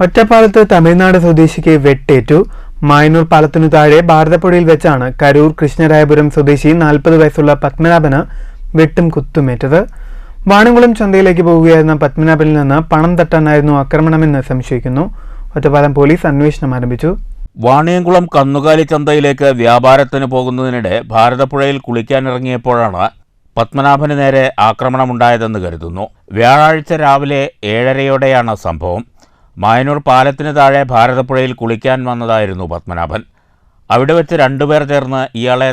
ഒറ്റപ്പാലത്ത് തമിഴ്നാട് സ്വദേശിക്ക് വെട്ടേറ്റു. മായനൂർ പാലത്തിനു താഴെ ഭാരതപ്പുഴയിൽ വെച്ചാണ് കരൂർ കൃഷ്ണരായപുരം സ്വദേശി നാൽപ്പത് വയസ്സുള്ള പത്മനാഭന് വെട്ടും കുത്തുമേറ്റത്. വാണുകുളം ചന്തയിലേക്ക് പോവുകയായിരുന്ന പത്മനാഭനിൽ നിന്ന് പണം തട്ടാനായിരുന്നു ആക്രമണമെന്ന് സംശയിക്കുന്നു. ഒറ്റപ്പാലം പോലീസ് അന്വേഷണം ആരംഭിച്ചു. വാണിയംകുളം കന്നുകാലി ചന്തയിലേക്ക് വ്യാപാരത്തിന് പോകുന്നതിനിടെ ഭാരതപ്പുഴയിൽ കുളിക്കാനിറങ്ങിയപ്പോഴാണ് പത്മനാഭന് നേരെ ആക്രമണമുണ്ടായതെന്ന് കരുതുന്നു. വ്യാഴാഴ്ച രാവിലെ ഏഴരയോടെയാണ് സംഭവം. മായനൂർ പാലത്തിന് താഴെ ഭാരതപ്പുഴയിൽ കുളിക്കാൻ വന്നതായിരുന്നു പത്മനാഭൻ. അവിടെ വെച്ച് രണ്ടുപേർ ചേർന്ന് ഇയാളെ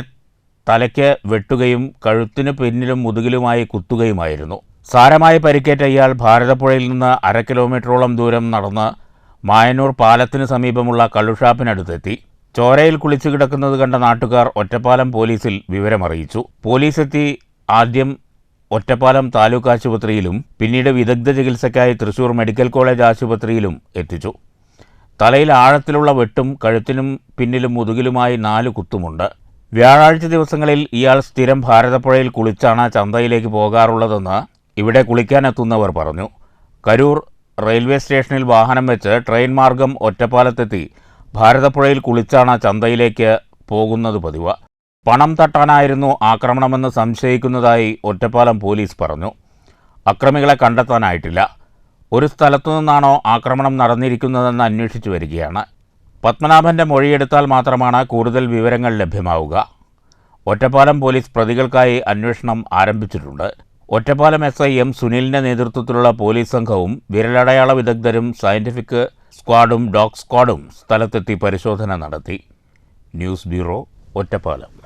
തലയ്ക്ക് വെട്ടുകയും കഴുത്തിന് പിന്നിലും മുതുകിലുമായി കുത്തുകയുമായിരുന്നു. സാരമായി പരിക്കേറ്റ ഇയാൾ ഭാരതപ്പുഴയിൽ നിന്ന് അര കിലോമീറ്ററോളം ദൂരം നടന്ന് മായനൂർ പാലത്തിന് സമീപമുള്ള കള്ളുഷാപ്പിനടുത്തെത്തി. ചോരയിൽ കുളിച്ചു കിടക്കുന്നത് കണ്ട നാട്ടുകാർ ഒറ്റപ്പാലം പോലീസിൽ വിവരമറിയിച്ചു. പോലീസെത്തി ആദ്യം ഒറ്റപ്പാലം താലൂക്ക് ആശുപത്രിയിലും പിന്നീട് വിദഗ്ധ ചികിത്സയ്ക്കായി തൃശൂർ മെഡിക്കൽ കോളേജ് ആശുപത്രിയിലും എത്തിച്ചു. തലയിൽ ആഴത്തിലുള്ള വെട്ടും കഴുത്തിനും പിന്നിലും മുതുകിലുമായി നാല് കുത്തുമുണ്ട്. വ്യാഴാഴ്ച ദിവസങ്ങളിൽ ഇയാൾ സ്ഥിരം ഭാരതപ്പുഴയിൽ കുളിച്ചാണ് ചന്തയിലേക്ക് പോകാറുള്ളതെന്ന് ഇവിടെ കുളിക്കാനെത്തുന്നവർ പറഞ്ഞു. കരൂർ റെയിൽവേ സ്റ്റേഷനിൽ വാഹനം വെച്ച് ട്രെയിൻ മാർഗം ഒറ്റപ്പാലത്തെത്തി ഭാരതപ്പുഴയിൽ കുളിച്ചാണ് ചന്തയിലേക്ക് പോകുന്നത് പതിവ്. പണം തട്ടാനായിരുന്നു ആക്രമണമെന്ന് സംശയിക്കുന്നതായി ഒറ്റപ്പാലം പോലീസ് പറഞ്ഞു. അക്രമികളെ കണ്ടെത്താനായിട്ടില്ല. ഒരു സ്ഥലത്തു നിന്നാണോ ആക്രമണം നടന്നിരിക്കുന്നതെന്ന് അന്വേഷിച്ചു വരികയാണ്. പത്മനാഭന്റെ മൊഴിയെടുത്താൽ മാത്രമാണ് കൂടുതൽ വിവരങ്ങൾ ലഭ്യമാവുക. ഒറ്റപ്പാലം പോലീസ് പ്രതികൾക്കായി അന്വേഷണം ആരംഭിച്ചിട്ടുണ്ട്. ഒറ്റപ്പാലം എസ് ഐ എം സുനിലിന്റെ നേതൃത്വത്തിലുള്ള പോലീസ് സംഘവും വിരലടയാള വിദഗ്ധരും സയന്റിഫിക് സ്ക്വാഡും ഡോഗ് സ്ക്വാഡും സ്ഥലത്തെത്തി പരിശോധന നടത്തി. News bureau Ottapalam.